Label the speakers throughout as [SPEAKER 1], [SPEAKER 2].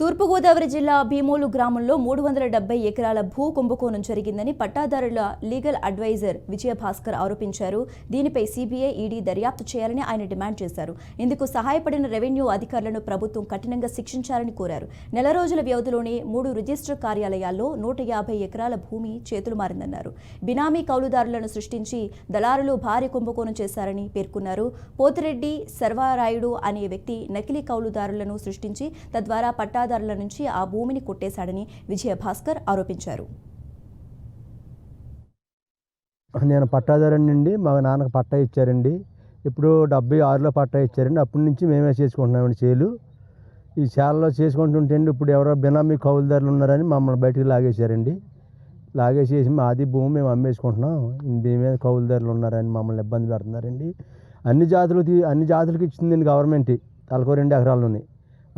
[SPEAKER 1] తూర్పుగోదావరి జిల్లా భీమోలు గ్రామంలో మూడు వందల డెబ్బై ఎకరాల భూ కుంభకోణం జరిగిందని పట్టాదారుల లీగల్ అడ్వైజర్ విజయభాస్కర్ ఆరోపించారు. దీనిపై సీబీఐ ఈడీ దర్యాప్తు చేయాలని ఆయన డిమాండ్ చేశారు. ఇందుకు సహాయపడిన రెవెన్యూ అధికారులను ప్రభుత్వం కఠినంగా శిక్షించాలని కోరారు. నెల రోజుల వ్యవధిలోనే మూడు రిజిస్టర్ కార్యాలయాల్లో నూట యాభై ఎకరాల భూమి చేతులు మారిందన్నారు. బినామీ కౌలుదారులను సృష్టించి దళారులు భారీ కుంభకోణం చేశారని పేర్కొన్నారు. పోతిరెడ్డి సర్వారాయుడు అనే వ్యక్తి నకిలీ కౌలుదారులను సృష్టించి తద్వారా పట్టా వాటాదారుల నుంచి ఆ భూమిని కొట్టేశాడని విజయభాస్కర్ ఆరోపించారు.
[SPEAKER 2] నేను పట్టాదారుని నుండి మా నాన్నకు పట్టా ఇచ్చారండి. ఇప్పుడు డెబ్బై ఆరులో పట్టా ఇచ్చారండి. అప్పటి నుంచి మేమే చేసుకుంటున్నామండి చేలు. ఈ చేలలో చేసుకుంటుంటే ఇప్పుడు ఎవరో బినామీ కౌలుదారులు ఉన్నారని మమ్మల్ని బయటికి లాగేశారండి. లాగేసేసి మాది భూమి మేము అమ్మేసుకుంటున్నాం. దీని మీద కౌలుదారులు ఉన్నారని మమ్మల్ని ఇబ్బంది పెడుతున్నారండి. అన్ని జాతులకి అన్ని జాతులకి ఇచ్చిందండి గవర్నమెంట్ తలకో రెండు ఎకరాలని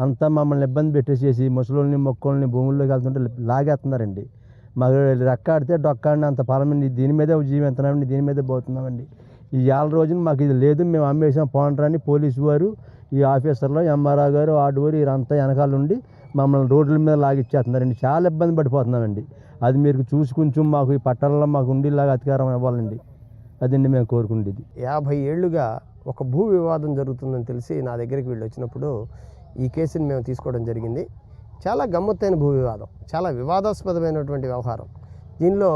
[SPEAKER 2] అంతా మమ్మల్ని ఇబ్బంది పెట్టేసేసి ముసలోళ్ళని మొక్కల్ని భూముల్లోకి వెళ్తుంటే లాగేస్తున్నారండి. మాకు రెక్కాడితే డొక్కాడిని అంత ఫలమండి. దీని మీదే జీవిస్తున్నామండి దీని మీదే పోతున్నామండి. ఈ ఏళ్ళ రోజున మాకు ఇది లేదు. మేము అమ్మేసాం పోనరాని పోలీసు వారు ఈ ఆఫీసర్లు ఎంఆర్ఆ గారు ఆడవారు వీరంతా వెనకాల ఉండి మమ్మల్ని రోడ్ల మీద లాగిచ్చేస్తున్నారండి. చాలా ఇబ్బంది పడిపోతున్నామండి. అది మీరు చూసి కొంచెం మాకు ఈ పట్టాలలో మాకు ఉండేలాగా అధికారం ఇవ్వాలండి. అదండి మేము కోరుకుండేది.
[SPEAKER 3] యాభై ఏళ్ళుగా ఒక భూ వివాదం జరుగుతుందని తెలిసి నా దగ్గరికి వీళ్ళు వచ్చినప్పుడు ఈ కేసుని మేము తీసుకోవడం జరిగింది. చాలా గమ్మత్తైన భూ వివాదం చాలా వివాదాస్పదమైనటువంటి వ్యవహారం. దీనిలో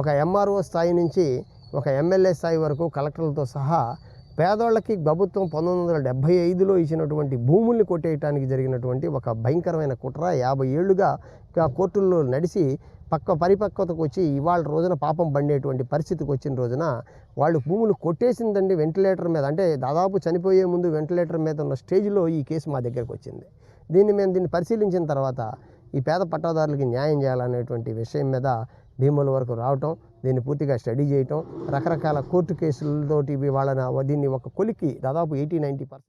[SPEAKER 3] ఒక ఎంఆర్ఓ స్థాయి నుంచి ఒక ఎమ్మెల్యే స్థాయి వరకు కలెక్టర్లతో సహా పేదోళ్ళకి ప్రభుత్వం పంతొమ్మిది వందల డెబ్భై ఐదులో ఇచ్చినటువంటి భూముల్ని కొట్టేయటానికి జరిగినటువంటి ఒక భయంకరమైన కుట్ర యాభై ఏళ్ళుగా కోర్టుల్లో నడిచి పక్క పరిపక్వతకు వచ్చి ఇవాళ రోజున పాపం పండేటువంటి పరిస్థితికి వచ్చిన రోజున వాళ్ళు భూములు కొట్టేసిందండి వెంటిలేటర్ మీద. అంటే దాదాపు చనిపోయే ముందు వెంటిలేటర్ మీద ఉన్న స్టేజ్లో ఈ కేసు మా దగ్గరకు వచ్చింది. దీన్ని మేము దీన్ని పరిశీలించిన తర్వాత ఈ పేద పట్టాదారులకి న్యాయం చేయాలనేటువంటి విషయం మీద భీముల వరకు రావటం దీన్ని పూర్తిగా స్టడీ చేయటం రకరకాల కోర్టు కేసులతోటి వాళ్ళని దీన్ని ఒక కొలికి దాదాపు ఎయిటీ నైంటీ పర్సెంట్